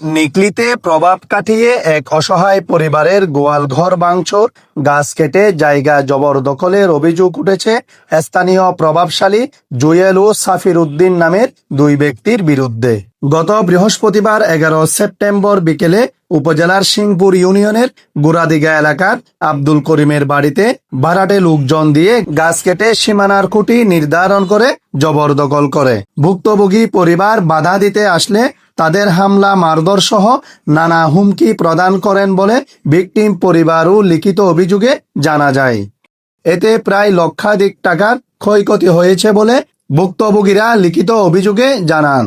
নিকলিতে প্রভাব কাটিয়ে এক অসহায় পরিবারের গোয়াল ঘর ভাঙচুর, গাছ কেটে জায়গা জবরদখলের অভিযোগ উঠেছে স্থানীয় প্রভাবশালী জুয়েল ও সাফির উদ্দিন নামের দুই ব্যক্তির বিরুদ্ধে। গত বৃহস্পতিবার এগারো সেপ্টেম্বর বিকেলে উপজেলার সিংপুর ইউনিয়নের গুড়াদিগা এলাকার আব্দুল করিমের বাড়িতে ভাড়াটে লোকজন দিয়ে গাছ কেটে সীমানার খুঁটি নির্ধারণ করে জবরদখল করে। ভুক্তভোগী পরিবার বাধা দিতে আসলে তাদের হামলা মারধর সহ নানা হুমকি প্রদান করেন বলে ভিকটিম পরিবারও লিখিত অভিযোগে জানা যায়। এতে প্রায় লক্ষাধিক টাকার ক্ষয়ক্ষতি হয়েছে বলে ভুক্তভোগীরা লিখিত অভিযোগে জানান।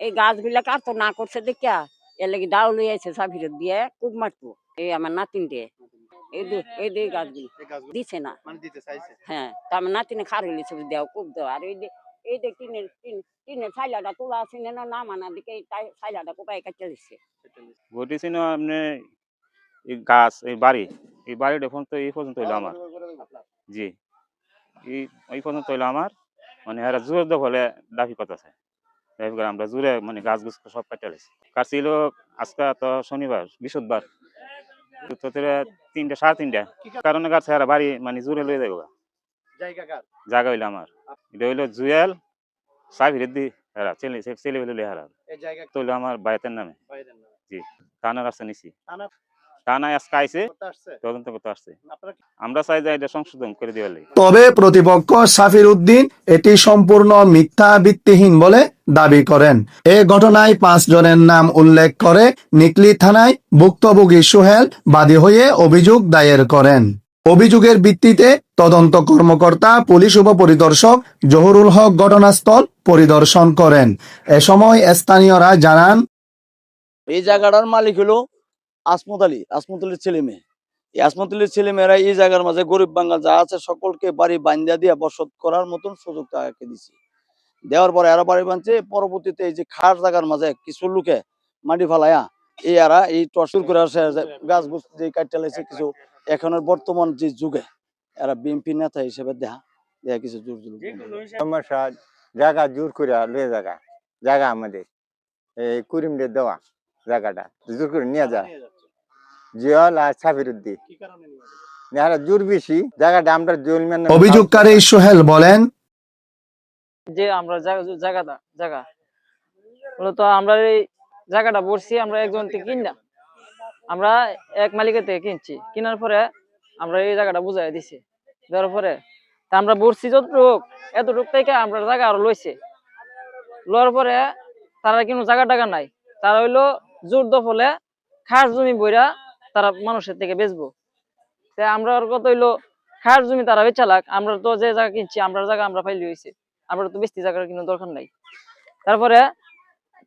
এই গাছগুলা কাটতো না করছে দেখিয়া এর লাগি দাও লই আইছে সাফিরত দিয়ে খুব মারতো। এই আমার নাতিন দিয়ে এই দু এই দুই গাছগুলি। দিছে না। হ্যাঁ তা আমার নাতিনে খার হইলে ছবি দেও খুব দেও আর এই এই যে টিনের টিন টিনের ছাইলাটা তোলা আছে না না মানা দিকে ছাইলাটা কোপায় কাটতে দিচ্ছে ঘটেছিল আপনি এই গাছ এই বাড়ি এই বাড়িটা এখন তো এই পর্যন্ত হইল আমার জি এই এই পর্যন্ত হইল আমার মানে এরা জোর দখলে দাবি করতেছে দাবি করে আমরা জোরে মানে গাছ গুছ সব কাটতে লাইছি কাটছিল আজকে তো শনিবার বৃহস্পতিবার তিনটা সাড়ে তিনটা কারণে গাছ এরা বাড়ি মানে জোরে লয়ে যাব জায়গা হইল আমার। এটা হইল জুয়েল সাবির দি ছেলে ছেলে হইল লেহারা তো হইল আমার বাড়িতে নামে। জি। থানার রাস্তা নিছি থানায় আজকে আইছে। তদন্ত করতে আসছে। আমরা চাই যে এটা সংশোধন করে দিবার তবে প্রতিপক্ষ সাফির উদ্দিন এটি সম্পূর্ণ মিথ্যা ভিত্তিহীন বলে দাবি করেন। এ ঘটনায় পাঁচ জনের নাম উল্লেখ করে নিকলি থানায় ভুক্তভোগী সোহেল বাদী হয়ে অভিযোগ দায়ের করেন। অভিযোগের ভিত্তিতে তদন্ত কর্মকর্তা, পুলিশ উপপরিদর্শক জহুরুল হক ঘটনাস্থল পরিদর্শন করেন। এ সময় স্থানীয়রা জানান, এই জায়গাটার মালিক হলো আসমত আলী, আসমত আলীর ছেলে মেয়ে। এই আসমত আলীর ছেলে মেয়েরা এই জায়গার মাঝে গরিব বাঙ্গাল যা আছে সকলকে বাড়ি বান্ধা দিয়ে বসত করার মতন সুযোগ তাকে দিছি। দেওয়ার পরে এরা বাড়ি বাঁধছে, পরবর্তীতে এই যে খাস জায়গার মাঝে কিছু লোকে মাটি ফালাইয়া, এই এরা এই টর্চুর করে আসে গাছ গুছ যে কাটতে লাইছে কিছু এখনের বর্তমান যে যুগে এরা বিএনপি নেতা হিসেবে দেখা দেখা কিছু জোর করে। সমস্যা জায়গা জোর করে লয়ে জায়গা জায়গা আমাদের এই কুড়িমদের দেওয়া জায়গাটা জোর করে নিয়ে যায়। জিয়াল আর সাফির নেহারা জোর বেশি জায়গাটা আমরা অভিযোগকারী সোহেল বলেন যে আমরা জায়গা- জায়গাটা জায়গা মূলত আমরা এই জায়গাটা বসছি আমরা একজন কিনা আমরা এক মালিকের থেকে কিনছি। কেনার পরে আমরা এই জায়গাটা বুঝাই দিছি। দেওয়ার পরে তা আমরা বসছি যতটুক, এতটুক থেকে আমরা জায়গা আরও লইছে। লওয়ার পরে তারা কিন্তু জায়গা টাকা নাই। তারা হইল জোর দফলে খাস জমি বইরা তারা মানুষের থেকে বেচবো। তা আমরা কত হইল, খাস জমি তারা বেচালাক আমরা তো যে জায়গা কিনছি, আমরা জায়গা আমরা পাইলি হয়েছে আমরা তো বেশি জায়গার কিন্তু দরকার নাই। তারপরে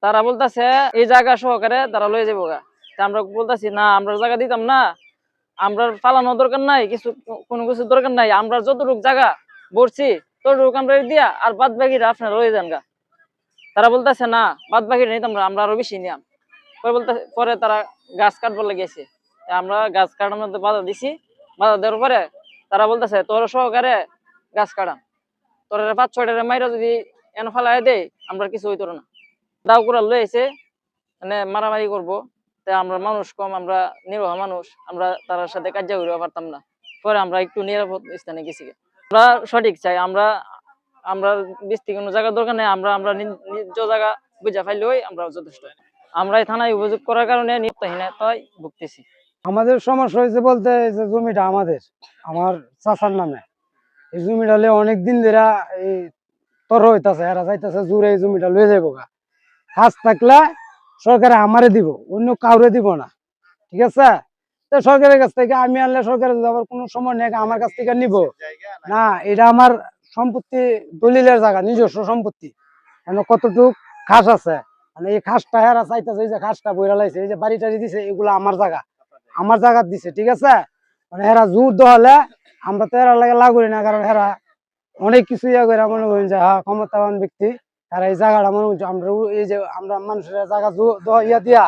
তারা বলতাছে, এই জায়গা সহকারে তারা লয়ে যাব গা। আমরা বলতাছি, না, আমরা জায়গা দিতাম না। আমরা পালানোর দরকার নাই, কিছু, কোনো কিছু দরকার নাই। আমরা যতটুক জায়গা বসছি ততটুক আমরা দিয়া আর বাদ বাকিরা আপনারা লয়ে যান গা। তারা বলতেছে, না, বাদ বাকি নিতাম না, আমরা আরও বেশি নিয়াম। পরে বলতে, পরে তারা গাছ কাটবার লেগেছে আমরা গাছ কাটানোর বাধা দিছি। বাধা দেওয়ার পরে তারা বলতেছে, তোর সহকারে গাছ কাটান তোর পাঁচ, ছয়টা মাইরা যদি এন ফালাই দেয়, আমরা কিছু হইতো না। দাও করে লয়ে এসে মানে মারামারি করব। তা আমরা মানুষ কম, আমরা নিরহ মানুষ, আমরা তার সাথে কার্য করিতে পারতাম না। পরে আমরা একটু নিরাপদ স্থানে গেছি আমরা সঠিক চাই, আমরা আমরা বেশি কোনো জায়গার দরকার নেই, আমরা আমরা নিজ জায়গা বুঝা ফাইলেই আমরা যথেষ্ট। আমরা এই থানায় অভিযোগ করার কারণে নিত্যহীনতায় ভুগতেছি। আমাদের সমস্যা হয়েছে বলতে এই যে জমিটা আমাদের, আমার চাচার নামে। এই জমিটা লে অনেক দিন ধরে এই তর হইতাছে, এরা চাইতেছে জুড়ে এই জমিটা লয়ে যাব গা। কাজ থাকলে সরকারে আমারে দিব, অন্য কাউরে দিব না। ঠিক আছে? সরকারের কাছ থেকে আমি আনলে সরকারের যাবার কোনো সময় নেই, আমার কাছ থেকে নিব। না, এটা আমার সম্পত্তি দলিলের জায়গা, নিজস্ব সম্পত্তি। এখন কতটুক খাস আছে? মানে এই খাসটা হেরা চাইতেছে, এই যে খাসটা বইরা লাইছে, এই যে বাড়ি টাড়ি দিছে, এগুলো আমার জায়গা। আমার জায়গা দিছে, ঠিক আছে? মানে হেরা জোর দহলে আমরা তো এরা লাগে লাগুরি না, কারণ হেরা অনেক কিছু ইয়া করে মনে করেন যে হ্যাঁ ক্ষমতাবান ব্যক্তি। তারা এই জায়গাটা মনে করছে আমরা এই যে আমরা মানুষের জায়গা ইয়া দিয়া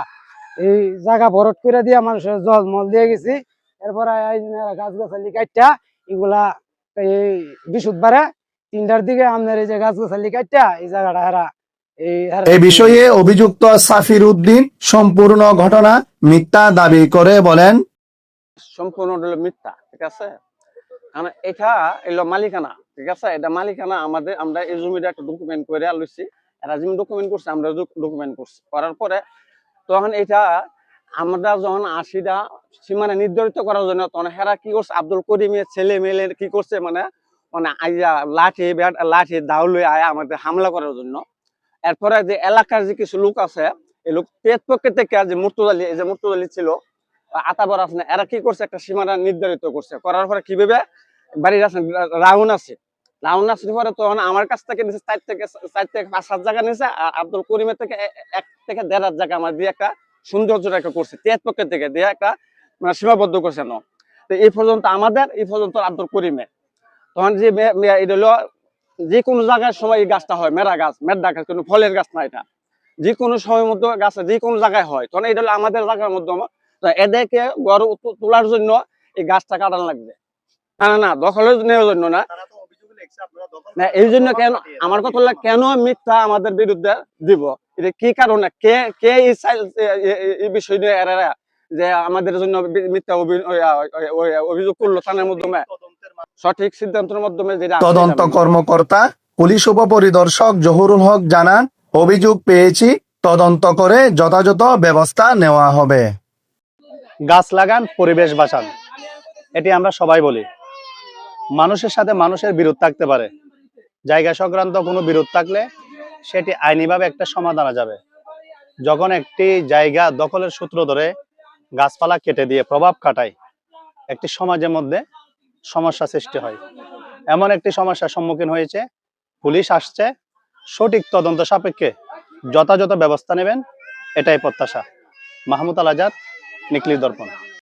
এই জায়গা ভরট করে দিয়া মানুষের জল মল দিয়ে গেছি। এরপরে গাছ গাছালি কাটটা এগুলা এই বিশুদ্ধবারে তিনটার দিকে আমাদের এই যে গাছ গাছালি কাটটা এই জায়গাটা হেরা এই এ বিষয়ে অভিযুক্ত সাফির উদ্দিন সম্পূর্ণ ঘটনা মিথ্যা দাবি করে বলেন। সম্পূর্ণ হলো মিথ্যা ঠিক আছে? কারণ এটা এলো মালিকানা, ঠিক আছে? এটা মালিকানা আমাদের, আমরা এই জমিটা একটা ডকুমেন্ট করে এরা ডকুমেন্ট করছে, আমরা ডকুমেন্ট করছি। করার পরে তখন এটা আমরা যখন সীমানা নির্ধারিত করার জন্য, তখন হেরা কি করছে? আব্দুল করিমের ছেলে মেলে কি করছে? মানে মানে আইয়া লাঠি, ব্যাট, লাঠি দাও আয়া আমাদের হামলা করার জন্য। এরপরে যে এলাকার যে কিছু লোক আছে, এই লোক পেট পক্ষে থেকে যে মুর্তুজালি, এই যে মুর্তুজালি ছিল আতাবর আছে না, এরা কি করছে? একটা সীমানা নির্ধারিত করছে। করার পরে কি ভেবে বাড়ির আছে, রাউন আছে। রাউন আছে পরে তখন আমার কাছ থেকে নিচে চার থেকে চার থেকে পাঁচ, সাত জায়গা আর আব্দুল করিমের থেকে এক থেকে দেড় হাজার জায়গা আমার দিয়ে একটা সৌন্দর্য রেখা করছে, তেজ পক্ষের থেকে দিয়ে একটা মানে সীমাবদ্ধ করছে ন তো এই পর্যন্ত আমাদের, এই পর্যন্ত আব্দুল করিমের। তখন যে এটা যে কোনো জায়গায় সময় এই গাছটা হয়, মেরা গাছ মেডা গাছ, কোনো ফলের গাছ না এটা। যে কোনো সময় মধ্যে গাছ, যে কোনো জায়গায় হয়। তখন এটা হলো আমাদের জায়গার মধ্যে তো এদেরকে গড় তোলার জন্য এই গাছটা কাটানো লাগবে। না না না দখলের নেওয়ার জন্য না। না এই জন্য কেন আমার কথা হলো কেন মিথ্যা আমাদের বিরুদ্ধে দিব? এটা কি কারণে? কে কে এই বিষয় নিয়ে এরা যে আমাদের জন্য মিথ্যা অভিযোগ করল থানার মাধ্যমে? সঠিক সিদ্ধান্তের মাধ্যমে যেটা তদন্ত কর্মকর্তা পুলিশ উপপরিদর্শক জহুরুল হক জানান অভিযোগ পেয়েছি তদন্ত করে যথাযথ ব্যবস্থা নেওয়া হবে। গাছ লাগান, পরিবেশ বাঁচান। এটি আমরা সবাই বলি। মানুষের সাথে মানুষের বিরোধ থাকতে পারে। জায়গা সংক্রান্ত কোনো বিরোধ থাকলে সেটি আইনিভাবে একটা সমাধান যাবে। যখন একটি জায়গা দখলের সূত্র ধরে গাছপালা কেটে দিয়ে প্রভাব কাটায়, একটি সমাজের মধ্যে সমস্যা সৃষ্টি হয়। এমন একটি সমস্যার সম্মুখীন হয়েছে। পুলিশ আসছে। সঠিক তদন্ত সাপেক্ষে যথাযথ ব্যবস্থা নেবেন। এটাই প্রত্যাশা। মাহমুদ আল আজাদ নিকলি দর্পণ।